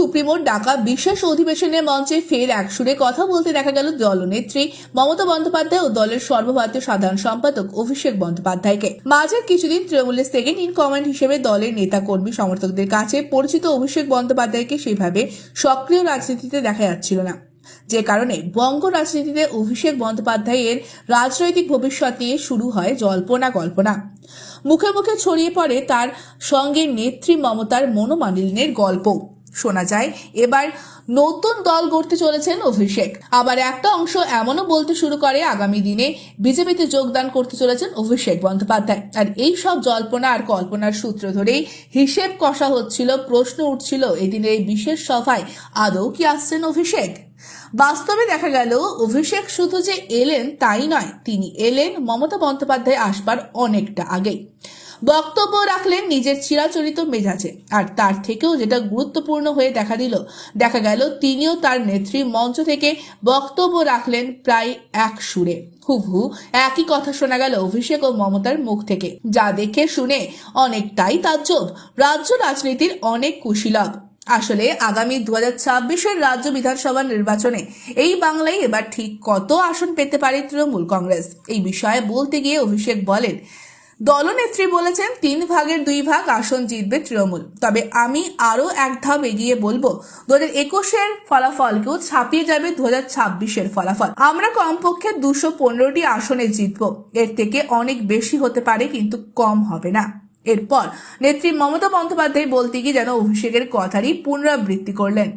সুপ্রিমোর ডাকা বিশেষ অধিবেশনের মঞ্চে ফের একসুরে কথা বলতে দেখা গেল দলনেত্রী মমতা বন্দ্যোপাধ্যায় ও দলের সর্বভারতীয় সাধারণ সম্পাদক অভিষেক বন্দ্যোপাধ্যায়কে। মাঝের কিছুদিন তৃণমূলের সেকেন্ড ইন কমান্ড হিসেবে দলের নেতা কর্মী সমর্থকদের কাছে পরিচিত অভিষেক বন্দ্যোপাধ্যায়কে সেভাবে সক্রিয় রাজনীতিতে দেখা যাচ্ছিল না। যে কারণে বঙ্গ রাজনীতিতে অভিষেক বন্দ্যোপাধ্যায়ের রাজনৈতিক ভবিষ্যৎ নিয়ে শুরু হয় জল্পনা কল্পনা। মুখে মুখে ছড়িয়ে পড়ে তার সঙ্গে নেত্রী মমতার মনোমালিন্যের গল্প শোনা যায়। এবার নতুন দল গড়তে চলেছেন অভিষেক। আবার একটা অংশ এমনও বলতে শুরু করে, আগামী দিনে বিজেপিতে যোগদান করতে চলেছেন অভিষেক বন্দ্যোপাধ্যায়। আর এই সব জল্পনা আর কল্পনার সূত্র ধরেই হিসেব কষা হচ্ছিল, প্রশ্ন উঠছিল এদিনের এই বিশেষ সভায়। আদৌ কি আসছেন অভিষেক? বাস্তবে দেখা গেল, অভিষেক শুধু যে এলেন তাই নয়, তিনি এলেন মমতা বন্দ্যোপাধ্যায় আসবার অনেকটা আগেই। বক্তব্য রাখলেন নিজের চিরাচরিত মেজাজে। আর তার থেকেও যেটা গুরুত্বপূর্ণ হয়ে দেখা দিল, দেখা গেল তিনিও তার নেত্রী মঞ্চ থেকে বক্তব্য রাখলেন প্রায় এক সুরে। হুবহু, একই কথা শোনা গেল অভিষেক ও মমতার মুখ থেকে। যা দেখে শুনে অনেকটাই তাজ্জব। রাজ্য রাজনীতির অনেক কুশীলব। আসলে আগামী দু হাজার ছাব্বিশের রাজ্য বিধানসভা নির্বাচনে এই বাংলায় এবার ঠিক কত আসন পেতে পারে তৃণমূল কংগ্রেস? এই বিষয়ে বলতে গিয়ে অভিষেক বলেন দলনেত্রী বলেছেন তিন ভাগের দুই ভাগ আসন জিতবে তৃণমূল। তবে আমি আরও এক ধাপ এগিয়ে বলব দু হাজার একুশের ফলাফলকেও ছাপিয়ে যাবে দু হাজার ছাব্বিশের ফলাফল। আমরা কমপক্ষে দুশো পনেরোটি আসনে জিতবো। এর থেকে অনেক বেশি হতে পারে, কিন্তু কম হবে না। এরপর নেত্রী মমতা বন্দ্যোপাধ্যায় বলতে গিয়ে যেন অভিষেকের কথারই পুনরাবৃত্তি করলেন।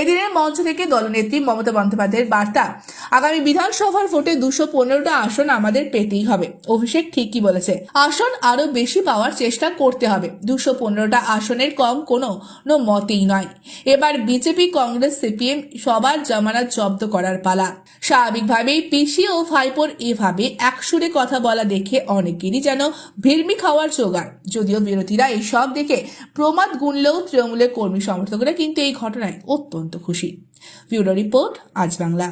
এদিনের মঞ্চ থেকে দলনেত্রী মমতা বন্দ্যোপাধ্যায়ের বার্তা আগামী বিধানসভার ভোটে দুশো পনেরোটা আসন আমাদের পেতেই হবে। অভিষেক ঠিকই বলেছে। আসন আরও বেশি পাওয়ার চেষ্টা করতে হবে। দুশো পনেরোটা আসনের কম কোনো মতেই নয়। এবার বিজেপি, কংগ্রেস, সিপিএম সবার জামানত জব্দ করার পালা। স্বাভাবিকভাবেই পিসি ও ভাইপোর এভাবে একসুরে কথা বলা দেখে অনেকেরই যেন ভিড়মি খাওয়ার জোগাড়। যদিও বিরোধীরা এই সব দেখে প্রমাদ গুনলেও তৃণমূলের কর্মী সমর্থকরা কিন্তু এই ঘটনায় অত্যন্ত খুশি। ব্যুরো রিপোর্ট, আজ বাংলা।